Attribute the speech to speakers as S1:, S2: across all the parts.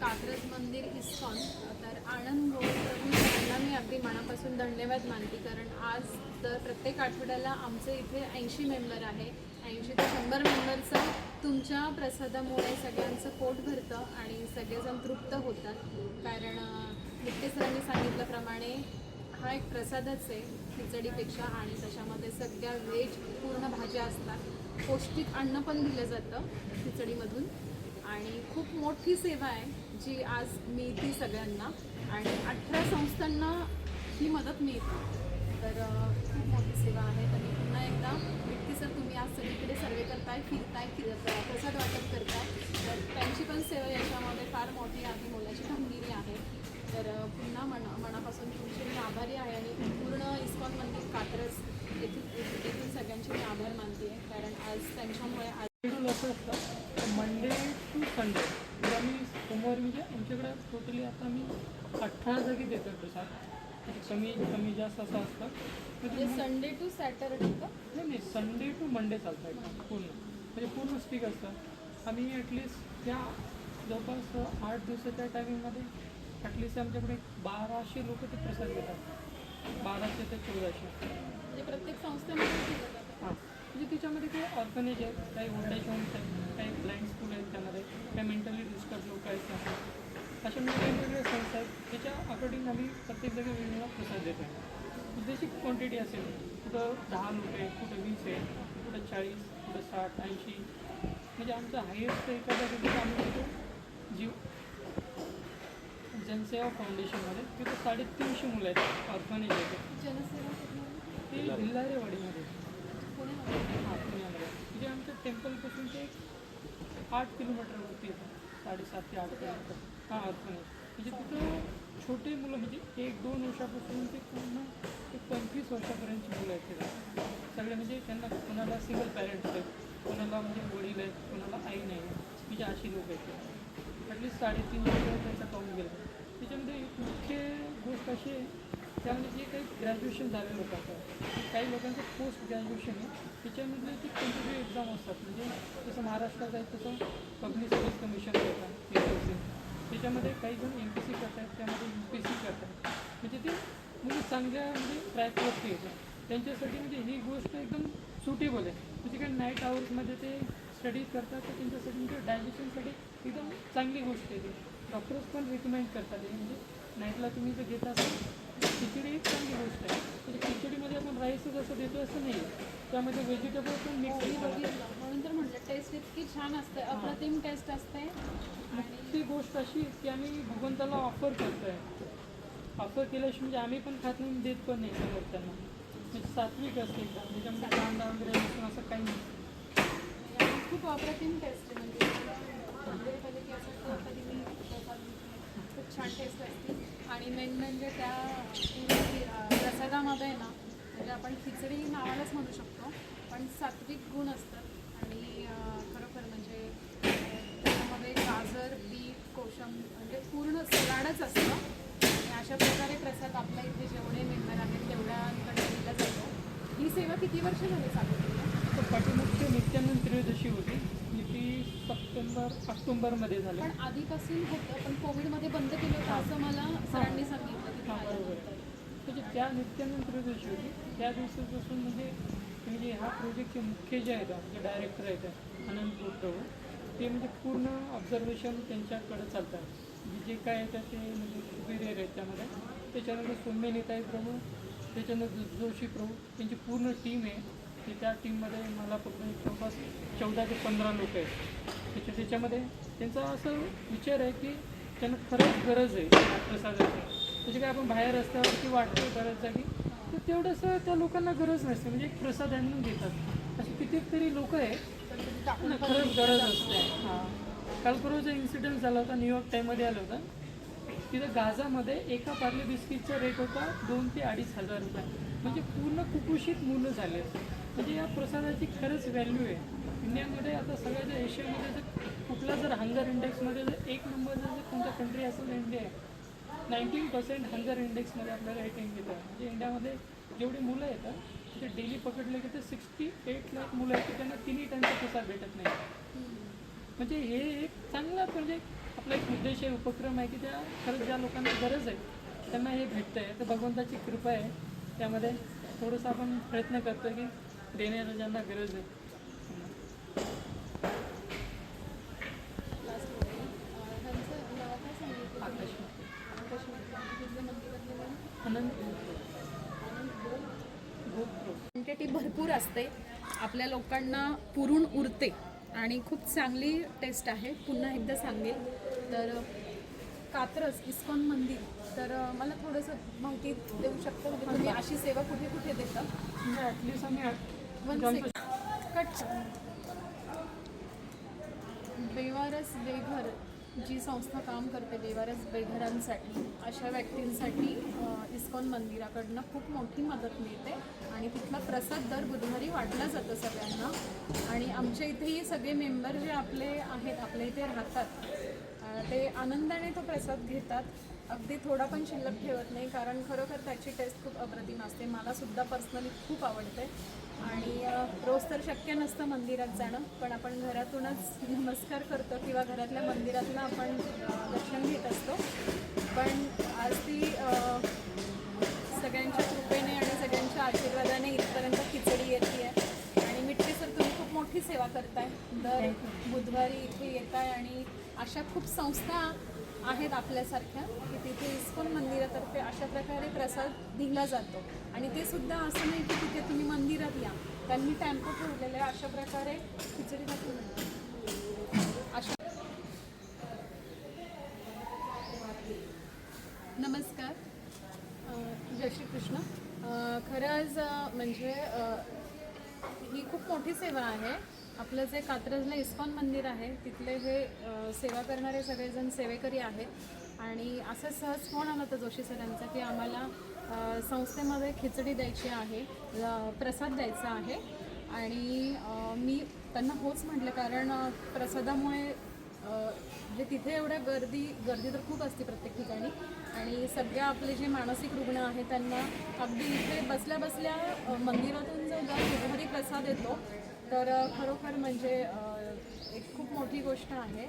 S1: कात्रज मंदिर इस्कॉन. तर आनंद गोविंद मी अगदी मनापासून धन्यवाद मानते. कारण आज तर प्रत्येक आठवड्याला आमचे इथे ऐंशी मेंबर आहे. ऐंशी ते शंभर मेंबरचं तुमच्या प्रसादामुळे सगळ्यांचं पोट भरतं आणि सगळेजण तृप्त होतात. कारण अं, सरांनी सांगितल्याप्रमाणे हा एक प्रसादच आहे खिचडीपेक्षा आणि त्याच्यामध्ये सगळ्या व्हेज पूर्ण भाज्या असतात. पौष्टिक अन्न पण दिलं जातं खिचडीमधून. आणि खूप मोठी सेवा आहे. जी आज मिळते सगळ्यांना आणि अठरा संस्थांना ही मदत मिळते. तर खूप मोठी सेवा आहे. आणि पुन्हा एकदा भेटते सर तुम्ही आज सगळीकडे सर्वे करताय फिरताय फिरत प्रसाद वाटप करताय. तर त्यांची पण सेवा याच्यामध्ये फार मोठी आहे. मोलाची कामगिरी आहे. तर पुन्हा मना मनापासून तुमचे मी आभारी आहे आणि पूर्ण इस्कॉन मंदिर कात्रज येथील येथील सगळ्यांचे मी आभार मानते. आहे कारण आज त्यांच्यामुळे आज
S2: असं असतं मंडे टू संडे. आम्ही सोमवारी म्हणजे आमच्याकडे टोटली आता आम्ही अठरा जागी देतो प्रसाद. म्हणजे कमी कमी जास्त असं असतं. म्हणजे
S1: संडे टू सॅटरडे का?
S2: नाही नाही संडे टू मंडे चालतं एकदम पूर्ण. म्हणजे पूर्ण स्टिक असतं. आम्ही ॲटलिस्ट त्या जवळपास आठ दिवसाच्या टायमिंगमध्ये ॲटलिस्ट आमच्याकडे बाराशे लोक ते प्रसाद घेतात बाराशे ते चौदाशे.
S1: म्हणजे प्रत्येक संस्थेमध्ये
S2: हां. म्हणजे त्याच्यामध्ये काही ऑर्फनेज आहेत. काही ओल्ड एज होम्स आहेत काही ब्लाइंड स्कूल आहेत त्यामध्ये काही मेंटली डिस्टर्ब लोक आहेत त्यामध्ये. अशा म्हणजे वेगवेगळ्या संस्था आहेत. त्याच्या अकॉर्डिंग आम्ही प्रत्येक जागी वेगवेगळा प्रसाद देतो. आहे जशी क्वांटिटी असेल कुठं दहा लोक आहेत कुठं वीस आहेत कुठं चाळीस कुठं साठ ऐंशी. म्हणजे आमचं हायेस्ट एखाद्या ठिकाणी आम्ही देतो जीव. जनसेवा फाउंडेशनमध्ये तिथं साडेतीनशे मुलं आहेत. ऑर्फनेज आहेत.
S1: जनसेवा आहे?
S2: ते
S1: पुण्यामध्ये
S2: हां पुण्यामध्ये म्हणजे आमच्या टेम्पलपासून ते एक आठ किलोमीटरवरती येतं साडेसात ते आठ किलोमीटर. हां अर्पणे म्हणजे तिथं छोटे मुलं म्हणजे एक दोन वर्षापासून ते पूर्ण एक पंचवीस वर्षापर्यंतची मुलं आहेत तिथं. सगळे म्हणजे त्यांना कोणाला सिंगल पॅरेंट्स आहेत कोणाला म्हणजे वडील आहेत कोणाला आई नाही म्हणजे अशी लोक आहेत ॲटलिस्ट साडेतीन वर्ष त्यांचा काउंट गेला. त्याच्यामध्ये मुख्य गोष्ट अशी आहे त्यामध्ये जे काही ग्रॅज्युएशन झाले लोक काही लोकांचं पोस्ट ग्रॅज्युएशन आहे. त्याच्यामधले ते कॉम्पिटेटिव्ह एक्झाम असतात म्हणजे जसं महाराष्ट्रात आहे तसं पब्लिक सर्व्हिस कमिशन करतात एस त्याच्यामध्ये काही जण एम पी सी करतात त्यामध्ये यू पी सी करतात. म्हणजे ते म्हणजे चांगल्या म्हणजे ट्रॅकवरती येतात त्यांच्यासाठी म्हणजे ही गोष्ट एकदम सुटेबल आहे. म्हणजे काही नाईट आवर्समध्ये ते स्टडी करतात तर त्यांच्यासाठी म्हणजे डायजेशनसाठी एकदम चांगली गोष्ट आहे ती. डॉक्टर्स पण रिकमेंड करतात म्हणजे नाईटला तुम्ही जर घेत असाल खिचडी एक चांगली गोष्ट आहे. म्हणजे खिचडीमध्ये आपण राईसच असं देतो असं नाही आहे त्यामध्ये व्हेजिटेबल पण मिक्स
S1: म्हणून तर म्हटलं टेस्ट इतकी छान असते. अप्रतिम टेस्ट असते. आणि
S2: ती गोष्ट अशी की आम्ही भगवंताला ऑफर करतोय. ऑफर केल्याशिवाय म्हणजे आम्ही पण खात नाही देत पण नाही समोरच्यांना म्हणजे सात्विक असते. एकदम त्याच्यामध्ये कांदा वगैरे लसूण असं काही नाही.
S1: खूप अप्रतिम टेस्ट आहे. म्हणजे कधी मी. खूप छान टेस्ट असते. आणि मेन म्हणजे त्या प्रसादामध्ये ना म्हणजे आपण खिचडी नावालाच म्हणू शकतो पण सात्विक गुण असतात. आणि खरोखर म्हणजे त्याच्यामध्ये गाजर बीट कोशम म्हणजे पूर्ण सलाडच असतं. आणि अशा प्रकारे प्रसाद आपल्या इथे जेवढे मेंबर आहेत तेवढ्यांकडे दिला जातो. ही सेवा किती वर्ष झाली चालू केली? आहे?
S2: तर नित्यानंद त्रयोदशी होती. ती सप्टेंबर ऑक्टोबरमध्ये झाली.
S1: पण आधीपासून होतं पण कोविडमध्ये बंद केलं होतं असं मला सरांनी सांगितलं
S2: हां बरोबर.
S1: आल्यानंतर.
S2: म्हणजे त्या नित्यानंद त्रयोदशी होती. त्या दिवसापासून म्हणजे म्हणजे ह्या प्रोजेक्टचे मुख्य जे आहेत म्हणजे डायरेक्टर आहेत आनंद प्रभू ते म्हणजे पूर्ण ऑब्झर्वेशन त्यांच्याकडे चालतात. म्हणजे जे काय येतं ते म्हणजे सुपेरियर आहेत त्यामध्ये. त्याच्यानंतर सौम्य नेताई प्रभू त्याच्यानंतर जोशी प्रभू त्यांची पूर्ण टीम आहे. ते त्या टीममध्ये मला फक्त जवळपास चौदा ते पंधरा लोक आहेत. त्याच्या त्याच्यामध्ये त्यांचा असं विचार आहे की त्यांना खरंच गरज आहे प्रसादाची म्हणजे काय आपण बाहेर रस्त्यावरती वाटतो बऱ्याच जागी तर तेवढंसं त्या लोकांना गरज नसते. म्हणजे एक प्रसाद आणून घेतात असे कितीक तरी लोक आहेत त्यांना खरंच गरज असते. हां. काल परवाचा इन्सिडेंट झाला होता न्यूयॉर्क टाईममध्ये आलं होतं तिथं गाझामध्ये एका पार्ले बिस्किटचा रेट होता दोन ते अडीच हजार रुपये. म्हणजे पूर्ण कुपोषित मुलं झाले. म्हणजे या प्रसादाची खरंच व्हॅल्यू आहे. इंडियामध्ये आता सगळ्याच्या एशियामध्ये जर कुठला जर हंगर इंडेक्समध्ये जर एक नंबरचा जर कोणता कंट्री असेल इंडिया आहे नाईन्टीन पर्सेंट हंगर इंडेक्समध्ये आपल्याला रेटिंग येतं. म्हणजे इंडियामध्ये जेवढी मुलं येतात ते डेली पकडले की ते सिक्स्टी एट लाख मुलं आहेत की त्यांना तिन्ही टाईमचा प्रसाद भेटत नाही. म्हणजे हे एक चांगला म्हणजे आपला एक उद्देश आहे उपक्रम आहे की त्या खरंच ज्या लोकांना गरज आहे त्यांना हे भेटतं आहे तर भगवंताची कृपा आहे त्यामध्ये थोडंसं आपण प्रयत्न करतो की देण्याला ज्यांना गरज आहे
S1: क्वांटिटी भरपूर असते आपल्या लोकांना पुरून उरते आणि खूप चांगली टेस्ट आहे. पुन्हा एकदा सांगेल. तर कात्रज इस्कॉन मंदिर. तर मला थोडंसं माहिती देऊ शकतो? म्हणजे तुम्ही अशी सेवा कुठे कुठे देता?
S2: म्हणजे आठ-
S1: कट बेवारस बेघर. जी संस्था काम करते बेवारस बेघरांसाठी अशा व्यक्तींसाठी इस्कॉन मंदिराकडनं खूप मोठी मदत मिळते आणि तिथला प्रसाद दर बुधवारी वाटला जातो सगळ्यांना. आणि आमच्या इथेही सगळे मेंबर जे आपले आहेत आपल्या इथे राहतात ते आनंदाने तो प्रसाद घेतात. अगदी थोडा पण शिल्लक ठेवत नाही कारण खरोखर त्याची टेस्ट खूप अप्रतिम असते. मला सुद्धा पर्सनली खूप आवडते. आणि रोज तर शक्य नसतं मंदिरात जाणं पण आपण घरातूनच नमस्कार करतो किंवा घरातल्या मंदिरातनं आपण दर्शन घेत असतो. पण आज ती सगळ्यांच्या कृपेने आणि सगळ्यांच्या आशीर्वादाने इथपर्यंत खिचडी येते आहे आणि मिठ्ठे सर तुम्ही खूप मोठी सेवा करताय. दर बुधवारी इथे येत आहे आणि अशा खूप संस्था आहेत आपल्यासारख्या की तिथे इस्कॉन मंदिरातर्फे अशा प्रकारे प्रसाद दिला जातो. आणि ते सुद्धा असं नाही की तिथे तुम्ही मंदिरात या. त्यांनी टॅम्पो ठेवलेले आहे अशा प्रकारे खिचडी अशा नमस्कार. जय श्री कृष्ण खरंच म्हणजे ही खूप मोठी सेवा आहे. आपलं जे कात्रजला इस्कॉन मंदिर आहे तिथले हे सेवा करणारे सगळेजण सेवेकरी आहेत. आणि असं सहज फोन आला होता जोशी सरांचा की आम्हाला संस्थेमध्ये खिचडी द्यायची आहे प्रसाद द्यायचा आहे. आणि मी त्यांना होच म्हटलं कारण प्रसादामुळे म्हणजे तिथे एवढ्या गर्दी गर्दी तर खूप असते प्रत्येक ठिकाणी. आणि सगळ्या आपले जे मानसिक रुग्ण आहेत त्यांना अगदी इथे बसल्या बसल्या मंदिरातून जो घरी प्रसाद येतो तर खरोखर म्हणजे एक खूप मोठी गोष्ट आहे.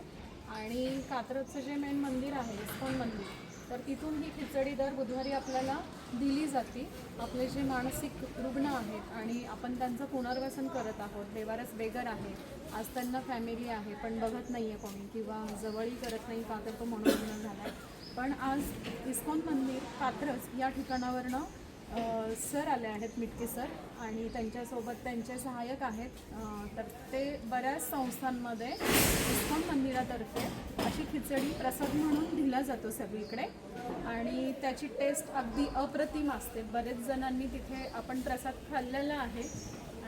S1: आणि कात्रजचं जे मेन मंदिर आहे इस्कॉन मंदिर तर तिथून ही खिचडी दर बुधवारी आपल्याला दिली जाते. आपले जे मानसिक रुग्ण आहेत आणि आपण त्यांचं पुनर्वसन करत आहोत देवारस बेगर आहे आज त्यांना फॅमिली आहे पण बघत नाही आहे कोणी किंवा जवळही करत नाही का तर तो मनोरंजन झाला आहे पण आज इस्कॉन मंदिर कात्रज या ठिकाणावरनं सर आले आहेत मिटके सर आणि त्यांच्यासोबत त्यांचे सहाय्यक आहेत. तर ते बऱ्याच संस्थांमध्ये इस्कॉन मंदिरातर्फे अशी खिचडी प्रसाद म्हणून दिला जातो सगळीकडे. आणि त्याची टेस्ट अगदी अप्रतिम असते. बरेच जणांनी तिथे आपण प्रसाद खाल्लेला आहे.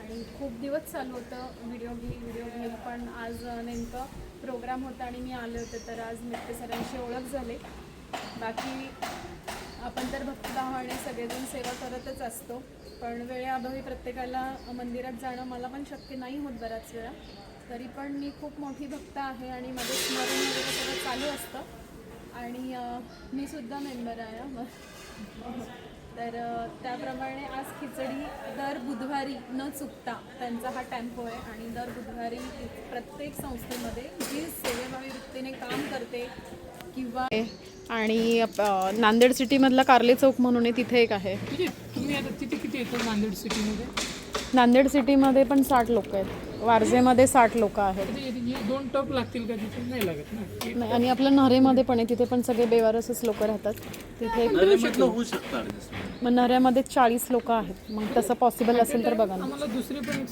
S1: आणि खूप दिवस चालू होतं. व्हिडिओ घे व्हिडिओ घे पण आज नेमकं प्रोग्राम होता आणि मी आले होते तर आज मिटके सरांशी ओळख झाली. बाकी आपण तर भक्तभावाने सगळेजण सेवा करतच असतो. पण वेळेअभावी प्रत्येकाला मंदिरात जाणं मला पण शक्य नाही होत बऱ्याच वेळा. तरी पण मी खूप मोठी भक्त आहे आणि माझं स्मरण वगैरे सगळं चालू असतं. आणि मी सुद्धा मेंबर आहे मग तर त्याप्रमाणे आज खिचडी दर बुधवारी न चुकता त्यांचा हा टेम्पो आहे आणि दर बुधवारी प्रत्येक संस्थेमध्ये जी सेवेभावी वृत्तीने काम करते किंवा आणि नांदेड सिटीमधला कार्ले चौक म्हणून आहे तिथे एक आहे.
S2: म्हणजे तुम्ही आता तिथे किती येतो नांदेड सिटीमध्ये?
S1: नांदेड सिटीमध्ये पण साठ लोक आहेत. वारजेमध्ये साठ लोक आहेत.
S2: हे दोन टप लागतील का तिथे? नाही लागत ना.
S1: नाही, आणि आपलं नऱ्हेमध्ये पण आहे तिथे पण सगळे बेवारसच लोक राहतात. तिथे. मग नऱ्यामध्ये चाळीस लोक आहेत. मग तसं पॉसिबल असेल तर बघा ना.
S2: दुसरी पण